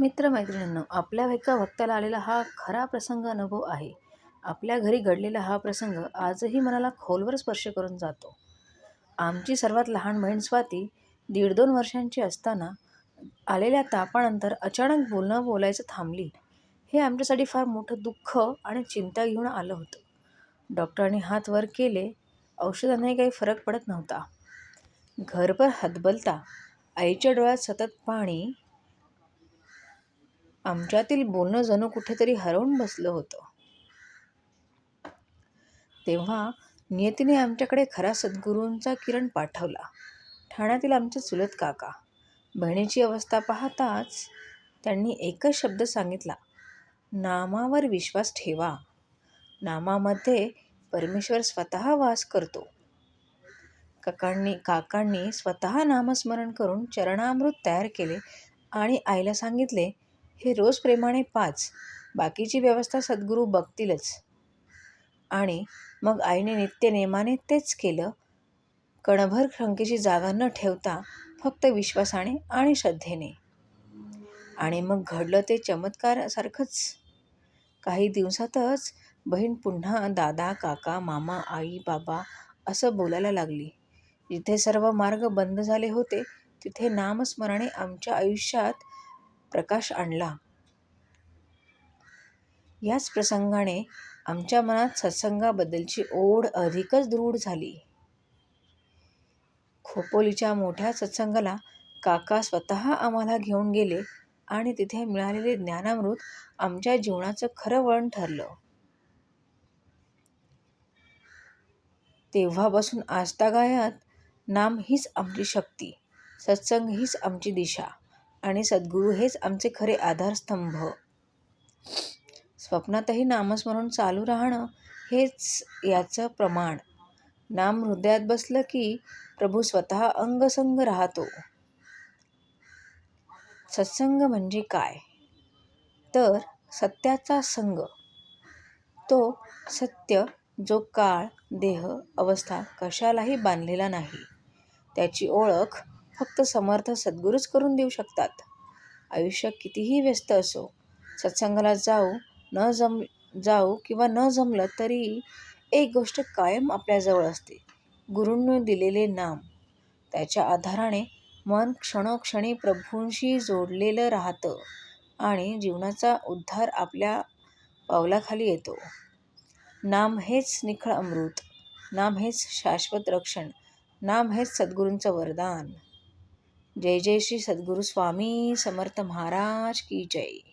मित्रमैत्रिणींनो आपल्या एका वक्त्याला आलेला हा खरा प्रसंग अनुभव आहे. आपल्या घरी घडलेला हा प्रसंग आजही मनाला खोलवर स्पर्श करून जातो. आमची सर्वात लहान बहीण स्वाती दीड दोन वर्षांची असताना आलेल्या तापानंतर अचानक बोलणं बोलायचं थांबली. हे आमच्यासाठी फार मोठं दुःख आणि चिंता घेऊन आलं होतं. डॉक्टरांनी हात वर केले. औषधांनाही काही फरक पडत नव्हता. घरभर हतबलता. आईच्या डोळ्यात सतत पाणी आमच्यातील बोलणं जणू कुठेतरी हरवून बसलं होतं. तेव्हा नियतीने आमच्याकडे खरा सद्गुरूंचा किरण पाठवला. ठाण्यातील आमचे चुलत काका. बहिणीची अवस्था पाहताच त्यांनी एकच शब्द सांगितला. नामावर विश्वास ठेवा. नामामध्ये परमेश्वर स्वतः वास करतो. काकांनी काकांनी स्वतः नामस्मरण करून चरणामृत तयार केले आणि आईला सांगितले हे रोज प्रेमाने पाच. बाकीची व्यवस्था सद्गुरू बघतीलच. आणि मग आईने नित्य नेमाने तेच केलं. कणभर शंकेची जागा न ठेवता फक्त विश्वासाने आणि श्रद्धेने. आणि मग घडलं ते चमत्कारासारखंच. काही दिवसातच बहीण पुन्हा दादा काका मामा आई बाबा असं बोलायला लागली. जिथे सर्व मार्ग बंद झाले होते तिथे नामस्मरणे आमच्या आयुष्यात प्रकाश आणला. याच प्रसंगाने आमच्या मनात सत्संगाबद्दलची ओढ अधिकच दृढ झाली. खोपोलीच्या मोठ्या सत्संगाला काका स्वतः आम्हाला घेऊन गेले आणि तिथे मिळालेले ज्ञानामृत आमच्या जीवनाचं खरं वळण ठरलं. तेव्हापासून आजतागायत नाम हीच आमची शक्ती सत्संग हीच आमची दिशा. आणि सद्गुरू हेच आमचे खरे आधारस्तंभ. स्वप्नातही नामस्मरण चालू राहणं हेच याचं प्रमाण. नाम हृदयात बसलं की प्रभू स्वतः अंगसंग राहतो. सत्संग म्हणजे काय? तर सत्याचा संग. तो सत्य जो काळ देह अवस्था कशालाही बांधलेला नाही. त्याची ओळख फक्त समर्थ सद्गुरूच करून देऊ शकतात. आयुष्य कितीही व्यस्त असो सत्संगाला जाऊ न जम जाऊ किंवा न जमलं तरी एक गोष्ट कायम आपल्याजवळ असते. गुरूंनी दिलेले नाम त्याच्या आधाराने मन क्षणोक्षणी प्रभूंशी जोडलेलं राहतं आणि जीवनाचा उद्धार आपल्या पावलाखाली येतो. नाम हेच निखळ अमृत नाम हेच शाश्वत रक्षण नाम हेच सद्गुरूंचं वरदान. जय जय श्री सद्गुरू स्वामी समर्थ महाराज की जय.